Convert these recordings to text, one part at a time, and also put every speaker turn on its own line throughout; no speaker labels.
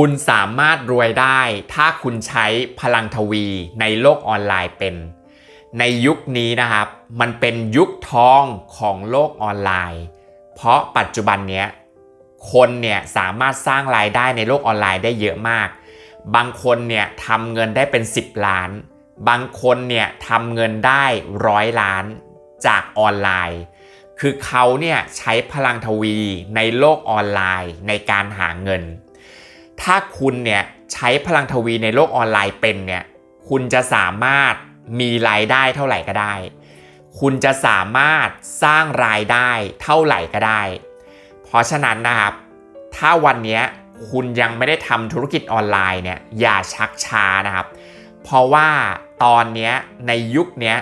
คุณสามารถรวยได้ ถ้าคุณใช้พลังทวีในโลกออนไลน์เป็น ในยุคนี้นะครับ มันเป็นยุคทองของโลกออนไลน์ เพราะปัจจุบันเนี้ยคนเนี่ยสามารถสร้างรายได้ในโลกออนไลน์ได้เยอะมาก บางคนเนี่ยทำเงินได้เป็น 10 ล้าน บางคนเนี่ยทำเงินได้ร้อยล้านจากออนไลน์ คือเขาเนี่ยใช้พลังทวีในโลกออนไลน์ในการหาเงิน ถ้าคุณเนี่ยใช้พลังทวีในโลกออนไลน์เป็นเนี่ยคุณจะสามารถมีรายได้เท่าไหร่ก็ได้ คุณจะสามารถสร้างรายได้เท่าไหร่ก็ได้ เพราะฉะนั้นนะครับ ถ้าวันนี้คุณยังไม่ได้ทำธุรกิจออนไลน์เนี่ยอย่าชักช้านะครับ เพราะว่าตอนนี้ในยุคนี้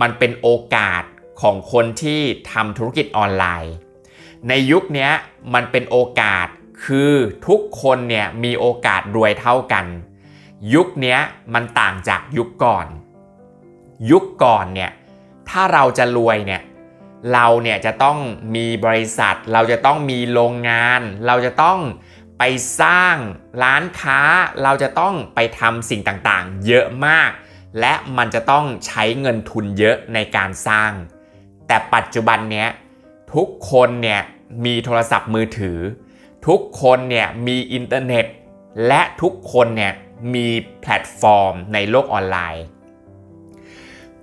มันเป็นโอกาสของคนที่ทำธุรกิจออนไลน์ ในยุคนี้มันเป็นโอกาส คือทุกคนเนี่ยมีโอกาสรวยเท่ากัน ยุคนี้มันต่างจากยุคก่อน ยุคก่อนเนี่ยถ้าเราจะรวยเนี่ยเราเนี่ยจะต้องมีบริษัท เราจะต้องมีโรงงาน เราจะต้องไปสร้างร้านค้า เราจะต้องไปทำสิ่งต่างๆ เยอะมาก และมันจะต้องใช้เงินทุนเยอะในการสร้าง แต่ปัจจุบันเนี้ยทุกคนเนี่ยมีโทรศัพท์มือถือ ทุกคนเนี่ยมีอินเทอร์เน็ต และทุกคนเนี่ยมีแพลตฟอร์มในโลกออนไลน์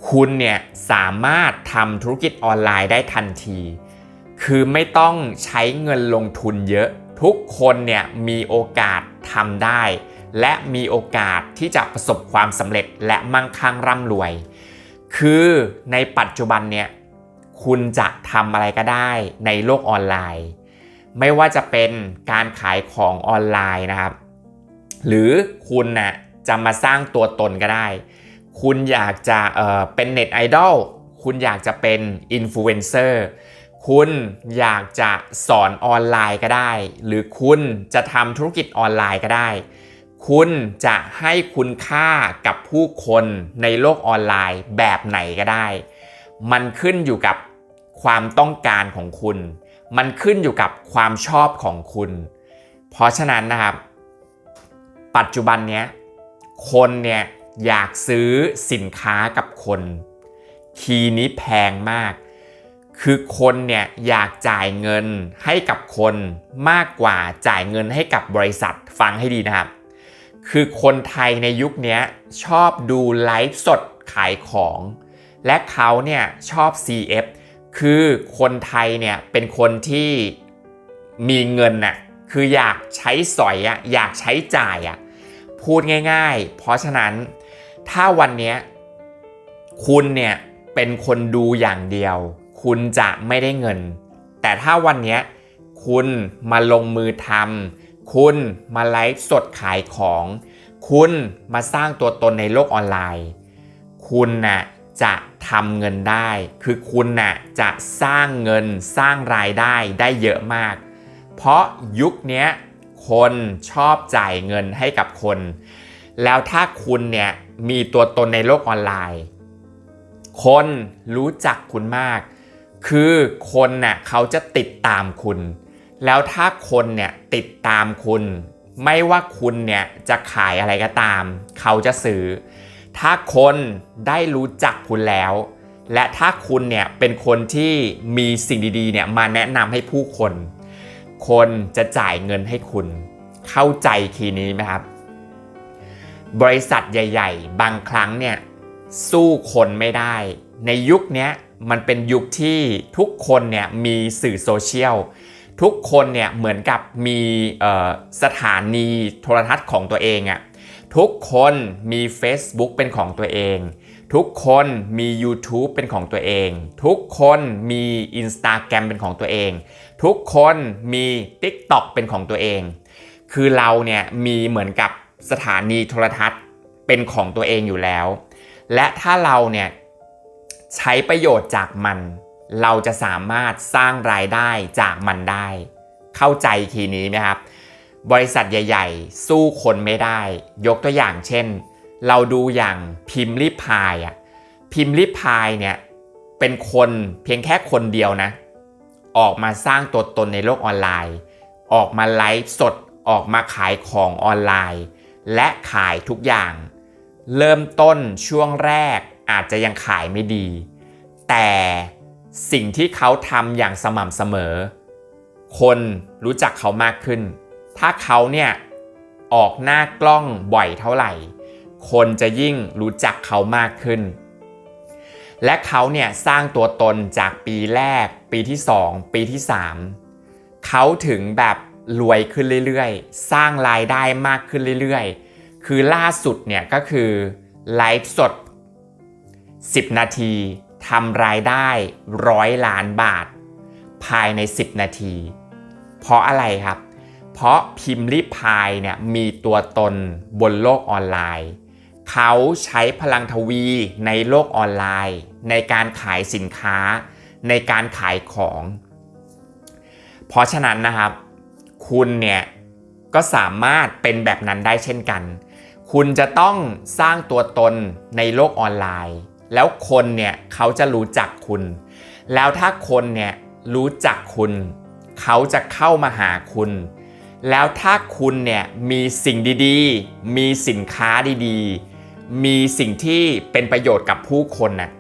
คุณเนี่ยสามารถทำธุรกิจออนไลน์ได้ทันที คือไม่ต้องใช้เงินลงทุนเยอะ ทุกคนเนี่ยมีโอกาสทำได้ และมีโอกาสที่จะประสบความสำเร็จและมั่งคั่งร่ำรวย คือในปัจจุบันเนี่ยคุณจะทำอะไรก็ได้ในโลกออนไลน์ ไม่ว่าจะเป็นการขายของออนไลน์นะครับ หรือคุณนะ่ะจะมาสร้างตัวตนก็ได้ คุณอยากจะเเป็นเน็ตไอดอลคุณอยากจะเป็นอินฟลูเอนเซอร์คุณอยากจะสอนออนไลน์ก็ได้ หรือคุณจะทำธุรกิจออนไลน์ก็ได้ คุณจะให้คุณค่ากับผู้คนในโลกออนไลน์แบบไหนก็ได้ มันขึ้นอยู่กับความต้องการของคุณ มันขึ้นอยู่กับความชอบของคุณ เพราะฉะนั้นนะครับ ปัจจุบันเนี้ยคนเนี่ยอยากซื้อสินค้ากับคน คีย์นี้แพงมาก คือคนเนี่ยอยากจ่ายเงินให้กับคนมากกว่าจ่ายเงินให้กับบริษัทฟังให้ดีนะครับ คือคนไทยในยุคนี้ชอบดูไลฟ์สดขายของ และเขาเนี่ยชอบ CF คือคนไทยเนี่ยเป็นคนที่มีเงินน่ะคืออยากใช้สอยอะอยากใช้จ่ายอะพูดง่าย ๆ เพราะฉะนั้นถ้าวันนี้คุณเนี่ยเป็นคนดูอย่างเดียว คุณจะไม่ได้เงิน แต่ถ้าวันนี้คุณมาลงมือทำคุณมาไลฟ์สดขายของ คุณมาสร้างตัวตนในโลกออนไลน์ คุณน่ะ จะทำเงินได้ คือคุณน่ะจะสร้างเงินสร้างรายได้ได้เยอะมาก เพราะยุคนี้คนชอบจ่ายเงินให้กับคน แล้วถ้าคุณเนี่ยมีตัวตนในโลกออนไลน์ คนรู้จักคุณมาก คือคนน่ะเขาจะติดตามคุณ แล้วถ้าคนเนี่ยติดตามคุณ ไม่ว่าคุณเนี่ยจะขายอะไรก็ตาม เขาจะซื้อ ถ้าคนได้รู้จักคุณแล้ว และถ้าคุณเนี่ยเป็นคนที่มีสิ่งดีๆเนี่ยมาแนะนำให้ผู้คน คนจะจ่ายเงินให้คุณ เข้าใจคีย์นี้ไหมครับ บริษัทใหญ่ ๆ บางครั้งเนี่ยสู้คนไม่ได้ ในยุคนี้มันเป็นยุคที่ทุกคนเนี่ยมีสื่อโซเชียลทุกคนเนี่ยเหมือนกับมีสถานีโทรทัศน์ของตัวเองอะ่ะ ทุกคนมี Facebook เป็นของตัวเอง ทุกคนมี YouTube เป็นของตัวเอง ทุกคนมี Instagram เป็นของตัวเอง ทุกคนมี TikTok เป็นของตัวเอง คือเราเนี่ยมีเหมือนกับสถานีโทรทัศน์เป็นของตัวเองอยู่แล้ว และถ้าเราเนี่ยใช้ประโยชน์จากมัน เราจะสามารถสร้างรายได้จากมันได้ เข้าใจทีนี้ไหมครับ บริษัทใหญ่ ๆ สู้คนไม่ได้ ยกตัวอย่างเช่น เราดูอย่างพิมพ์ริพายอะพิมพ์ริพายเนี่ยเป็นคนเพียงแค่คนเดียวนะ ออกมาสร้างตัวตนในโลกออนไลน์ ออกมาไลฟ์สดออกมาขายของออนไลน์ และขายทุกอย่าง เริ่มต้นช่วงแรกอาจจะยังขายไม่ดี แต่สิ่งที่เขาทำอย่างสม่ำเสมอ คนรู้จักเขามากขึ้น ถ้าเขาเนี่ยออกหน้ากล้องบ่อยเท่าไหร่ คนจะยิ่งรู้จักเขามากขึ้น และเขาเนี่ยสร้างตัวตนจากปีแรก ปีที่ 2 ปีที่ 3 เขาถึงแบบรวยขึ้นเรื่อยๆ สร้างรายได้มากขึ้นเรื่อยๆ คือล่าสุดเนี่ยก็คือไลฟ์สด 10 นาทีทำรายได้ร้อยล้านบาท ภายใน 10 นาที เพราะอะไรครับ เพราะพิมพ์ริพายเนี่ยมีตัวตนบนโลกออนไลน์ เขาใช้พลังทวีในโลกออนไลน์ ในการขายสินค้า ในการขายของ เพราะฉะนั้นนะครับ คุณเนี่ยก็สามารถเป็นแบบนั้นได้เช่นกัน คุณจะต้องสร้างตัวตนในโลกออนไลน์ แล้วคนเนี่ยเขาจะรู้จักคุณ แล้วถ้าคนเนี่ยรู้จักคุณ เขาจะเข้ามาหาคุณ แล้วถ้าคุณเนี่ยมีสิ่งดีๆ มีสินค้าดีๆ มีสิ่งที่เป็นประโยชน์กับผู้คนน่ะ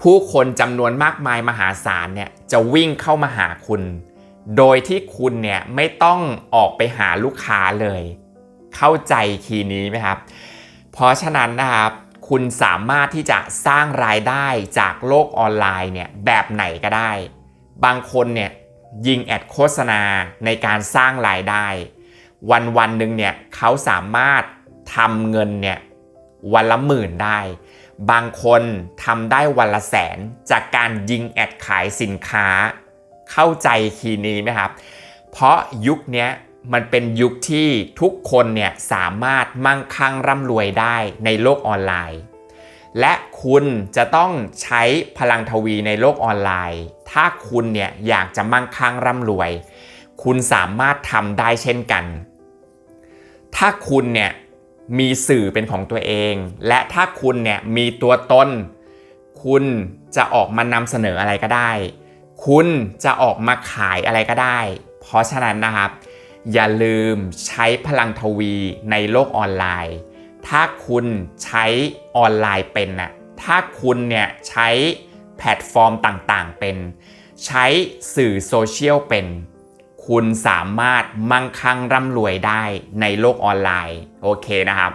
ผู้คนจำนวนมากมายมหาศาลเนี่ยจะวิ่งเข้ามาหาคุณ โดยที่คุณเนี่ยไม่ต้องออกไปหาลูกค้าเลย เข้าใจคีย์นี้ไหมครับ เพราะฉะนั้นนะครับคุณสามารถที่จะสร้างรายได้จากโลกออนไลน์เนี่ยแบบไหนก็ได้ บางคนเนี่ย ยิงแอดโฆษณาในการสร้างรายได้ วันวันหนึ่งเนี่ยเขาสามารถทำเงินเนี่ยวันละหมื่นได้ บางคนทำได้วันละแสนจากการยิงแอดขายสินค้า เข้าใจคีย์นี้ไหมครับ เพราะยุคนี้มันเป็นยุคที่ทุกคนเนี่ยสามารถมั่งคั่งร่ำรวยได้ในโลกออนไลน์ และ คุณจะต้องใช้พลังทวีในโลกออนไลน์ ถ้าคุณเนี่ยอยากจะมั่งคั่งร่ำรวย คุณสามารถทำได้เช่นกัน ถ้าคุณเนี่ยมีสื่อเป็นของตัวเอง และถ้าคุณเนี่ยมีตัวตน คุณจะออกมานำเสนออะไรก็ได้ คุณจะออกมาขายอะไรก็ได้ เพราะฉะนั้นนะครับ อย่าลืมใช้พลังทวีในโลกออนไลน์ ถ้าคุณใช้ออนไลน์เป็นน่ะ ถ้าคุณเนี่ยใช้แพลตฟอร์มต่างๆ เป็น ใช้สื่อโซเชียลเป็น คุณสามารถมั่งคั่งร่ำรวยได้ในโลกออนไลน์ โอเคนะครับ